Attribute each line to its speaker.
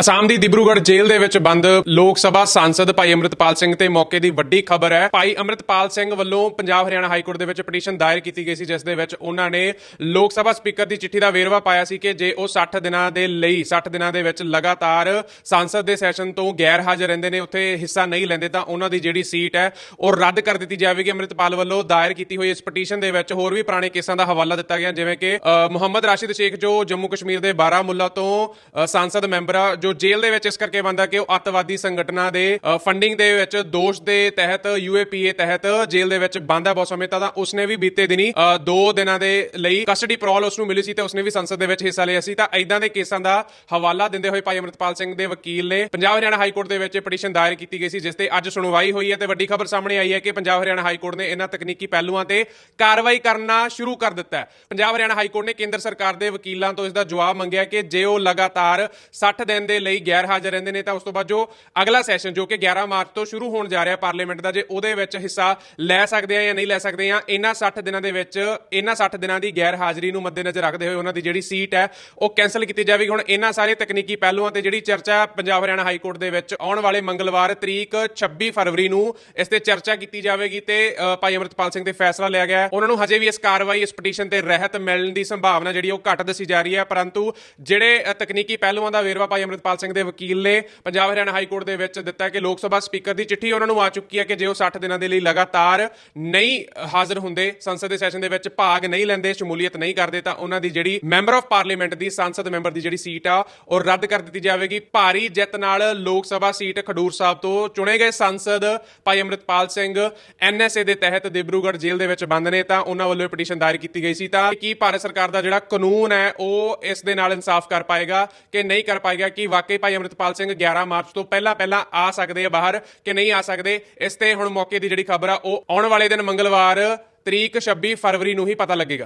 Speaker 1: ਅਸਾਮ ਦੀ ਦਿਬਰੂਗੜ੍ਹ ਜੇਲ੍ਹ ਦੇ ਵਿੱਚ ਬੰਦ ਲੋਕ ਸਭਾ ਸਾਂਸਦ ਭਾਈ ਅਮਰਿਤਪਾਲ ਸਿੰਘ ਤੇ ਮੌਕੇ ਦੀ ਵੱਡੀ ਖਬਰ ਹੈ। ਭਾਈ ਅਮਰਿਤਪਾਲ ਸਿੰਘ ਵੱਲੋਂ ਪੰਜਾਬ ਹਰਿਆਣਾ ਹਾਈ ਕੋਰਟ ਦੇ ਵਿੱਚ ਪਟੀਸ਼ਨ ਦਾਇਰ ਕੀਤੀ ਗਈ ਸੀ, ਜਿਸ ਦੇ ਵਿੱਚ ਉਹਨਾਂ ਨੇ ਲੋਕ ਸਭਾ ਸਪੀਕਰ ਦੀ ਚਿੱਠੀ ਦਾ ਵੇਰਵਾ ਪਾਇਆ ਸੀ ਕਿ ਜੇ ਉਹ 60 ਦਿਨਾਂ ਦੇ ਲਈ 60 ਦਿਨਾਂ ਦੇ ਵਿੱਚ ਲਗਾਤਾਰ ਸਾਂਸਦ ਦੇ ਸੈਸ਼ਨ ਤੋਂ ਗੈਰ ਹਾਜ਼ਰ ਰਹਿੰਦੇ ਨੇ, ਉੱਥੇ ਹਿੱਸਾ ਨਹੀਂ ਲੈਂਦੇ, ਤਾਂ ਉਹਨਾਂ ਦੀ ਜਿਹੜੀ ਸੀਟ ਹੈ ਉਹ ਰੱਦ ਕਰ ਦਿੱਤੀ ਜਾਵੇਗੀ। ਅਮਰਿਤਪਾਲ ਵੱਲੋਂ ਦਾਇਰ ਕੀਤੀ ਹੋਈ ਇਸ ਪਟੀਸ਼ਨ ਦੇ ਵਿੱਚ ਹੋਰ ਵੀ ਪੁਰਾਣੇ ਕੇਸਾਂ ਦਾ ਹਵਾਲਾ ਦਿੱਤਾ ਗਿਆ, ਜਿਵੇਂ ਕਿ ਮੁਹੰਮਦ ਰਾਸ਼ਿਦ ਸ਼ੇਖ ਜੋ ਜੰਮੂ ਕਸ਼ਮੀਰ ਦੇ ਬਾਰਾਮੁੱਲਾ ਤੋਂ ਸੰਸਦ ਮੈਂਬਰ ਆ ਜੋ ਜੇਲ੍ਹ ਦੇ ਵਿੱਚ ਇਸ ਕਰਕੇ ਬੰਦਾ ਕਿ ਉਹ ਅੱਤਵਾਦੀ ਸੰਗਠਨਾਂ ਦੇ ਫੰਡਿੰਗ ਦੇ ਵਿੱਚ ਦੋਸ਼ ਦੇ ਤਹਿਤ ਯੂਏਪੀਏ ਤਹਿਤ ਜੇਲ੍ਹ ਦੇ ਵਿੱਚ ਬੰਦ ਹੈ ਬਹੁਤ ਸਮੇਂ ਤਾਂ ਉਸਨੇ ਵੀ ਬੀਤੇ ਦਿਨੀ ਅ, ਦੋ ਦਿਨਾਂ ਦੇ ਲਈ ਕਸਟਡੀ ਪ੍ਰੋਲ ਉਸ ਨੂੰ ਮਿਲੀ ਸੀ ਤੇ ਉਸਨੇ ਵੀ ਸੰਸਦ ਦੇ ਵਿੱਚ ਹਿੱਸਾ ਲਿਆ ਸੀ। ਤਾਂ ਐਦਾਂ ਦੇ ਕੇਸਾਂ ਦਾ ਹਵਾਲਾ ਦਿੰਦੇ ਹੋਏ ਭਾਈ ਅਮਰਿਤਪਾਲ ਸਿੰਘ ਦੇ ਵਕੀਲ ਨੇ ਪੰਜਾਬ ਹਰਿਆਣਾ ਹਾਈ ਕੋਰਟ ਦੇ ਵਿੱਚ ਪਟੀਸ਼ਨ ਦਾਇਰ ਕੀਤੀ ਗਈ ਸੀ ਜਿਸ ਤੇ ਅੱਜ ਸੁਣਵਾਈ ਹੋਈ ਹੈ ਤੇ ਵੱਡੀ ਖਬਰ ਸਾਹਮਣੇ ਆਈ ਹੈ ਕਿ ਪੰਜਾਬ ਹਰਿਆਣਾ ਹਾਈ ਕੋਰਟ ਨੇ ਇਹਨਾਂ ਤਕਨੀਕੀ ਪਹਿਲੂਆਂ ਤੇ ਕਾਰਵਾਈ ਕਰਨਾ ਸ਼ੁਰੂ ਕਰ ਦਿੱਤਾ ਹੈ। ਪੰਜਾਬ ਹਰਿਆਣਾ ਹਾਈ ਕੋਰਟ ਨੇ ਕੇਂਦਰ ਸਰਕਾਰ ਦੇ ਵਕੀਲਾਂ ਤੋਂ ਇਸ ਦਾ ਜਵਾਬ ਮੰਗਿਆ ਕਿ ਜੇ ਉਹ ਲਗਾਤਾਰ 60 ਦਿਨ ਦੇ ਲਈ ਗੈਰ ਹਾਜ਼ਰ ਰਹਿੰਦੇ ਨੇ ਤਾਂ ਉਸ ਤੋਂ ਬਾਅਦ ਜੋ ਅਗਲਾ ਸੈਸ਼ਨ ਜੋ ਕਿ 11 ਮਾਰਚ ਤੋਂ ਸ਼ੁਰੂ ਹੋਣ ਜਾ ਰਿਹਾ ਪਾਰਲੀਮੈਂਟ ਦਾ, ਜੇ ਉਹਦੇ ਵਿੱਚ ਹਿੱਸਾ ਲੈ ਸਕਦੇ ਆ ਜਾਂ ਨਹੀਂ ਲੈ ਸਕਦੇ ਆ ਇਹਨਾਂ 60 ਦਿਨਾਂ ਦੇ ਵਿੱਚ, ਇਹਨਾਂ 60 ਦਿਨਾਂ ਦੀ ਗੈਰ ਹਾਜ਼ਰੀ ਨੂੰ ਮੱਦੇਨਜ਼ਰ ਰੱਖਦੇ ਹੋਏ ਉਹਨਾਂ ਦੀ ਜਿਹੜੀ ਸੀਟ ਹੈ, ਉਹ ਕੈਨਸਲ ਕੀਤੀ ਜਾਵੇਗੀ। ਹੁਣ ਇਹਨਾਂ ਸਾਰੇ ਤਕਨੀਕੀ ਪਹਿਲੂਆਂ ਤੇ ਜਿਹੜੀ ਚਰਚਾ ਪੰਜਾਬ ਹਰਿਆਣਾ ਹਾਈ ਕੋਰਟ ਦੇ ਵਿੱਚ ਆਉਣ ਵਾਲੇ ਮੰਗਲਵਾਰ ਤਰੀਕ 26 ਫਰਵਰੀ ਨੂੰ ਇਸ ਤੇ ਚਰਚਾ ਕੀਤੀ ਜਾਵੇਗੀ ਤੇ ਭਾਈ ਅਮਰਿਤਪਾਲ ਸਿੰਘ ਤੇ ਫੈਸਲਾ ਲਿਆ ਗਿਆ ਉਹਨਾਂ ਨੂੰ ਹਜੇ ਵੀ ਇਸ ਕਾਰਵਾਈ, ਇਸ ਪਟੀਸ਼ਨ ਤੇ ਰਹਿਤ ਮਿਲਣ ਦੀ ਸੰਭਾਵਨਾ ਜਿਹੜੀ ਉਹ ਘੱਟ ਦੱਸੀ ਜਾ ਰਹੀ ਹੈ, ਪਰੰਤੂ ਜਿਹੜੇ ਤਕਨੀਕੀ ਪਹਿਲੂਆਂ ਦਾ ਵੇਰਵਾ ਭਾਈ ਅਮਰਿਤਪਾਲ ਸਿੰਘ ਦੇ ਵਕੀਲ ਨੇ ਪੰਜਾਬ ਹਰਿਆਣਾ ਹਾਈ ਕੋਰਟ ਦੇ ਵਿੱਚ ਦਿੱਤਾ ਕਿ ਲੋਕ ਸਭਾ ਸਪੀਕਰ ਦੀ ਚਿੱਠੀ ਉਹਨਾਂ ਨੂੰ ਆ ਚੁੱਕੀ ਹੈ ਕਿ ਜੇ ਉਹ 60 ਦਿਨਾਂ ਦੇ ਲਈ ਲਗਾਤਾਰ ਨਹੀਂ ਹਾਜ਼ਰ ਹੁੰਦੇ, ਸੰਸਦ ਦੇ ਸੈਸ਼ਨ ਦੇ ਵਿੱਚ ਭਾਗ ਨਹੀਂ ਲੈਂਦੇ, ਸ਼ਮੂਲੀਅਤ ਨਹੀਂ ਕਰਦੇ, ਤਾਂ ਉਹਨਾਂ ਦੀ ਜਿਹੜੀ ਮੈਂਬਰ ਆਫ ਪਾਰਲੀਮੈਂਟ ਦੀ ਸੰਸਦ ਮੈਂਬਰ ਦੀ ਜਿਹੜੀ ਸੀਟ ਆ, ਉਹ ਰੱਦ ਕਰ ਦਿੱਤੀ ਜਾਵੇਗੀ। ਭਾਰੀ ਜਿੱਤ ਨਾਲ ਲੋਕ ਸਭਾ ਸੀਟ ਖਡੂਰ ਸਾਹਿਬ ਤੋਂ ਚੁਣੇ ਗਏ ਸੰਸਦ ਭਾਈ ਅਮਰਿਤਪਾਲ ਸਿੰਘ ਐਨਐਸਏ ਦੇ ਤਹਿਤ ਦਿਬਰੂਗੜ੍ਹ ਜੇਲ੍ਹ ਦੇ ਵਿੱਚ ਬੰਦ ਨੇ, ਤਾਂ ਉਹਨਾਂ ਵੱਲੋਂ ਪਟੀਸ਼ਨ ਦਾਇਰ ਕੀਤੀ ਗਈ ਸੀ। ਤਾਂ ਕੀ ਭਾਰਤ ਸਰਕਾਰ ਦਾ ਜਿਹੜਾ ਕਾਨੂੰਨ ਹੈ, ਉਹ ਇਸ ਦੇ ਨਾਲ ਇਨਸਾਫ ਕਰ ਪਾਏਗਾ ਕਿ ਨਹੀਂ ਕਰ ਪਾਏਗਾ? ਕਿ ਵਾਕਈ ਭਾਈ ਅਮਰਿਤਪਾਲ ਸਿੰਘ 11 ਮਾਰਚ ਤੋਂ ਪਹਿਲਾਂ ਪਹਿਲਾਂ ਆ ਸਕਦੇ ਆ ਬਾਹਰ ਕਿ ਨਹੀਂ ਆ ਸਕਦੇ, ਇਸ ਤੇ ਹੁਣ ਮੌਕੇ ਦੀ ਜਿਹੜੀ ਖਬਰ ਆ, ਉਹ ਆਉਣ ਵਾਲੇ ਦਿਨ ਮੰਗਲਵਾਰ ਤਰੀਕ 26 ਫਰਵਰੀ ਨੂੰ ਹੀ ਪਤਾ ਲੱਗੇਗਾ।